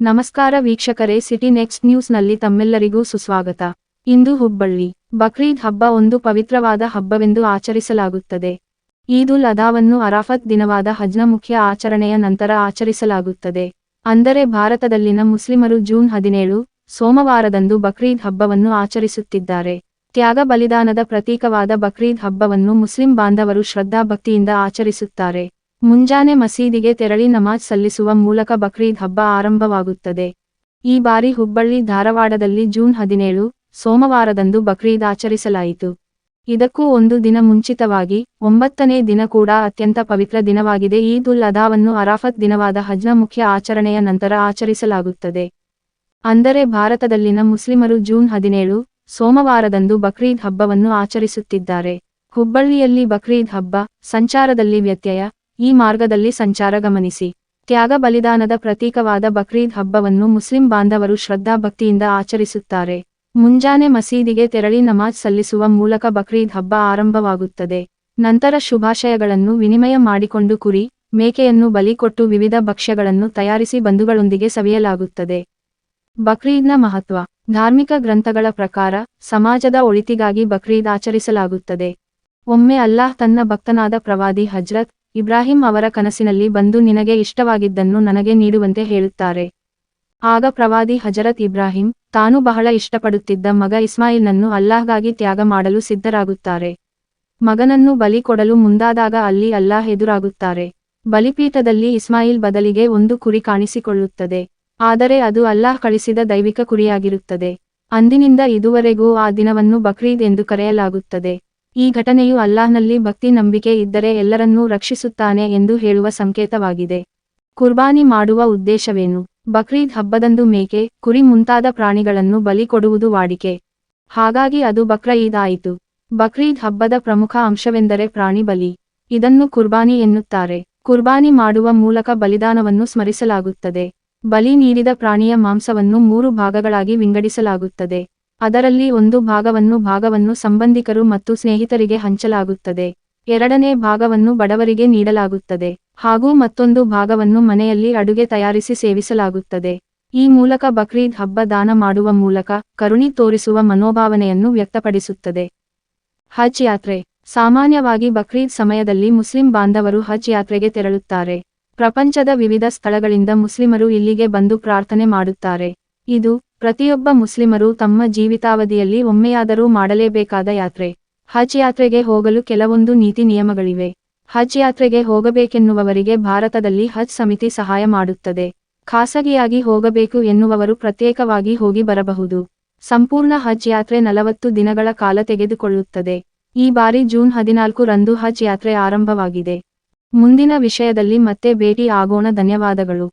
ನಮಸ್ಕಾರ ವೀಕ್ಷಕರೇ, city next ನ್ಯೂಸ್ನಲ್ಲಿ ತಮ್ಮೆಲ್ಲರಿಗೂ ಸುಸ್ವಾಗತ. ಇಂದು ಹುಬ್ಬಳ್ಳಿ. ಬಕ್ರೀದ್ ಹಬ್ಬ ಒಂದು ಪವಿತ್ರವಾದ ಹಬ್ಬವೆಂದು ಆಚರಿಸಲಾಗುತ್ತದೆ. ಈದುಲ್ ಅದಾವನ್ನು ಅರಾಫತ್ ದಿನವಾದ ಹಜ್ನ ಮುಖ್ಯ ಆಚರಣೆಯ ನಂತರ ಆಚರಿಸಲಾಗುತ್ತದೆ. ಅಂದರೆ ಭಾರತದಲ್ಲಿನ ಮುಸ್ಲಿಮರು ಜೂನ್ ಹದಿನೇಳು, ಸೋಮವಾರದಂದು ಬಕ್ರೀದ್ ಹಬ್ಬವನ್ನು ಆಚರಿಸುತ್ತಿದ್ದಾರೆ. ತ್ಯಾಗ ಬಲಿದಾನದ ಪ್ರತೀಕವಾದ ಬಕ್ರೀದ್ ಹಬ್ಬವನ್ನು ಮುಸ್ಲಿಂ ಬಾಂಧವರು ಶ್ರದ್ಧಾಭಕ್ತಿಯಿಂದ ಆಚರಿಸುತ್ತಾರೆ. ಮುಂಜಾನೆ ಮಸೀದಿಗೆ ತೆರಳಿ ನಮಾಜ್ ಸಲ್ಲಿಸುವ ಮೂಲಕ ಬಕ್ರೀದ್ ಹಬ್ಬ ಆರಂಭವಾಗುತ್ತದೆ. ಈ ಬಾರಿ ಹುಬ್ಬಳ್ಳಿ ಧಾರವಾಡದಲ್ಲಿ ಜೂನ್ ಹದಿನೇಳು, ಸೋಮವಾರದಂದು ಬಕ್ರೀದ್ ಆಚರಿಸಲಾಯಿತು. ಇದಕ್ಕೂ ಒಂದು ದಿನ ಮುಂಚಿತವಾಗಿ ಒಂಬತ್ತನೇ ದಿನ ಕೂಡ ಅತ್ಯಂತ ಪವಿತ್ರ ದಿನವಾಗಿದೆ. ಈದ್ ಉಲ್ ಅದಾವನ್ನು ಅರಾಫತ್ ದಿನವಾದ ಹಜ್ನ ಮುಖ್ಯ ಆಚರಣೆಯ ನಂತರ ಆಚರಿಸಲಾಗುತ್ತದೆ. ಅಂದರೆ ಭಾರತದಲ್ಲಿನ ಮುಸ್ಲಿಮರು ಜೂನ್ ಹದಿನೇಳು, ಸೋಮವಾರದಂದು ಬಕ್ರೀದ್ ಹಬ್ಬವನ್ನು ಆಚರಿಸುತ್ತಿದ್ದಾರೆ. ಹುಬ್ಬಳ್ಳಿಯಲ್ಲಿ ಬಕ್ರೀದ್ ಹಬ್ಬ, ಸಂಚಾರದಲ್ಲಿ ವ್ಯತ್ಯಯ ಈ ಮಾರ್ಗದಲ್ಲಿ ಸಂಚಾರ ಗಮನಿಸಿ. ತ್ಯಾಗ ಬಲಿದಾನದ ಪ್ರತೀಕವಾದ ಬಕ್ರೀದ್ ಹಬ್ಬವನ್ನು ಮುಸ್ಲಿಂ ಬಾಂಧವರು ಶ್ರದ್ಧಾಭಕ್ತಿಯಿಂದ ಆಚರಿಸುತ್ತಾರೆ. ಮುಂಜಾನೆ ಮಸೀದಿಗೆ ತೆರಳಿ ನಮಾಜ್ ಸಲ್ಲಿಸುವ ಮೂಲಕ ಬಕ್ರೀದ್ ಹಬ್ಬ ಆರಂಭವಾಗುತ್ತದೆ. ನಂತರ ಶುಭಾಶಯಗಳನ್ನು ವಿನಿಮಯ ಮಾಡಿಕೊಂಡು ಕುರಿ, ಮೇಕೆಯನ್ನು ಬಲಿ ಕೊಟ್ಟು ವಿವಿಧ ಭಕ್ಷ್ಯಗಳನ್ನು ತಯಾರಿಸಿ ಬಂಧುಗಳೊಂದಿಗೆ ಸವಿಯಲಾಗುತ್ತದೆ. ಬಕ್ರೀದ್ನ ಮಹತ್ವ. ಧಾರ್ಮಿಕ ಗ್ರಂಥಗಳ ಪ್ರಕಾರ, ಸಮಾಜದ ಒಳಿತಿಗಾಗಿ ಬಕ್ರೀದ್ ಆಚರಿಸಲಾಗುತ್ತದೆ. ಒಮ್ಮೆ ಅಲ್ಲಾಹ್ ತನ್ನ ಭಕ್ತನಾದ ಪ್ರವಾದಿ ಹಜ್ರತ್ ಇಬ್ರಾಹಿಂ ಅವರ ಕನಸಿನಲ್ಲಿ ಬಂದು ನಿನಗೆ ಇಷ್ಟವಾಗಿದ್ದನ್ನು ನನಗೆ ನೀಡುವಂತೆ ಹೇಳುತ್ತಾರೆ. ಆಗ ಪ್ರವಾದಿ ಹಜರತ್ ಇಬ್ರಾಹಿಂ, ತಾನು ಬಹಳ ಇಷ್ಟಪಡುತ್ತಿದ್ದ ಮಗ ಇಸ್ಮಾಯಿಲ್ನನ್ನು ಅಲ್ಲಾಹ್ಗಾಗಿ ತ್ಯಾಗ ಮಾಡಲು ಸಿದ್ಧರಾಗುತ್ತಾರೆ. ಮಗನನ್ನು ಬಲಿ ಕೊಡಲು ಮುಂದಾದಾಗ ಅಲ್ಲಿ ಅಲ್ಲಾಹ್ ಎದುರಾಗುತ್ತಾರೆ. ಬಲಿಪೀಠದಲ್ಲಿ ಇಸ್ಮಾಯಿಲ್ ಬದಲಿಗೆ ಒಂದು ಕುರಿ ಕಾಣಿಸಿಕೊಳ್ಳುತ್ತದೆ. ಆದರೆ ಅದು ಅಲ್ಲಾಹ್ ಕಳಿಸಿದ ದೈವಿಕ ಕುರಿಯಾಗಿರುತ್ತದೆ. ಅಂದಿನಿಂದ ಇದುವರೆಗೂ ಆ ದಿನವನ್ನು ಬಕ್ರೀದ್ ಎಂದು ಕರೆಯಲಾಗುತ್ತದೆ. ಈ ಘಟನೆಯು ಅಲ್ಲಾಹ್ನಲ್ಲಿ ಭಕ್ತಿ ನಂಬಿಕೆ ಇದ್ದರೆ ಎಲ್ಲರನ್ನೂ ರಕ್ಷಿಸುತ್ತಾನೆ ಎಂದು ಹೇಳುವ ಸಂಕೇತವಾಗಿದೆ. ಕುರ್ಬಾನಿ ಮಾಡುವ ಉದ್ದೇಶವೇನು? ಬಕ್ರೀದ್ ಹಬ್ಬದಂದು ಮೇಕೆ, ಕುರಿ ಮುಂತಾದ ಪ್ರಾಣಿಗಳನ್ನು ಬಲಿ ಕೊಡುವುದು ವಾಡಿಕೆ. ಹಾಗಾಗಿ ಅದು ಬಕ್ರ ಈದ್ ಆಯಿತು. ಬಕ್ರೀದ್ ಹಬ್ಬದ ಪ್ರಮುಖ ಅಂಶವೆಂದರೆ ಪ್ರಾಣಿ ಬಲಿ. ಇದನ್ನು ಕುರ್ಬಾನಿ ಎನ್ನುತ್ತಾರೆ. ಕುರ್ಬಾನಿ ಮಾಡುವ ಮೂಲಕ ಬಲಿದಾನವನ್ನು ಸ್ಮರಿಸಲಾಗುತ್ತದೆ. ಬಲಿ ನೀಡಿದ ಪ್ರಾಣಿಯ ಮಾಂಸವನ್ನು ಮೂರು ಭಾಗಗಳಾಗಿ ವಿಂಗಡಿಸಲಾಗುತ್ತದೆ. ಅದರಲ್ಲಿ ಒಂದು ಭಾಗವನ್ನು ಭಾಗವನ್ನು ಸಂಬಂಧಿಕರು ಮತ್ತು ಸ್ನೇಹಿತರಿಗೆ ಹಂಚಲಾಗುತ್ತದೆ. ಎರಡನೇ ಭಾಗವನ್ನು ಬಡವರಿಗೆ ನೀಡಲಾಗುತ್ತದೆ. ಹಾಗೂ ಮತ್ತೊಂದು ಭಾಗವನ್ನು ಮನೆಯಲ್ಲಿ ಅಡುಗೆ ತಯಾರಿಸಿ ಸೇವಿಸಲಾಗುತ್ತದೆ. ಈ ಮೂಲಕ ಬಕ್ರೀದ್ ಹಬ್ಬ ದಾನ ಮಾಡುವ ಮೂಲಕ ಕರುಣಿ ತೋರಿಸುವ ಮನೋಭಾವನೆಯನ್ನು ವ್ಯಕ್ತಪಡಿಸುತ್ತದೆ. ಹಜ್ ಯಾತ್ರೆ. ಸಾಮಾನ್ಯವಾಗಿ ಬಕ್ರೀದ್ ಸಮಯದಲ್ಲಿ ಮುಸ್ಲಿಂ ಬಾಂಧವರು ಹಜ್ ಯಾತ್ರೆಗೆ ತೆರಳುತ್ತಾರೆ. ಪ್ರಪಂಚದ ವಿವಿಧ ಸ್ಥಳಗಳಿಂದ ಮುಸ್ಲಿಮರು ಇಲ್ಲಿಗೆ ಬಂದು ಪ್ರಾರ್ಥನೆ ಮಾಡುತ್ತಾರೆ. ಇದು ಪ್ರತಿಯೊಬ್ಬ ಮುಸ್ಲಿಮರು ತಮ್ಮ ಜೀವಿತಾವಧಿಯಲ್ಲಿ ಒಮ್ಮೆಯಾದರೂ ಮಾಡಲೇಬೇಕಾದ ಯಾತ್ರೆ. ಹಜ್ ಯಾತ್ರೆಗೆ ಹೋಗಲು ಕೆಲವೊಂದು ನೀತಿ ನಿಯಮಗಳಿವೆ. ಹಜ್ ಯಾತ್ರೆಗೆ ಹೋಗಬೇಕೆನ್ನುವವರಿಗೆ ಭಾರತದಲ್ಲಿ ಹಜ್ ಸಮಿತಿ ಸಹಾಯ ಮಾಡುತ್ತದೆ. ಖಾಸಗಿಯಾಗಿ ಹೋಗಬೇಕು ಎನ್ನುವವರು ಪ್ರತ್ಯೇಕವಾಗಿ ಹೋಗಿ ಬರಬಹುದು. ಸಂಪೂರ್ಣ ಹಜ್ ಯಾತ್ರೆ ನಲವತ್ತು ದಿನಗಳ ಕಾಲ ತೆಗೆದುಕೊಳ್ಳುತ್ತದೆ. ಈ ಬಾರಿ ಜೂನ್ ಹದಿನಾಲ್ಕು ರಂದು ಹಜ್ ಯಾತ್ರೆ ಆರಂಭವಾಗಿದೆ. ಮುಂದಿನ ವಿಷಯದಲ್ಲಿ ಮತ್ತೆ ಭೇಟಿ ಆಗೋಣ. ಧನ್ಯವಾದಗಳು.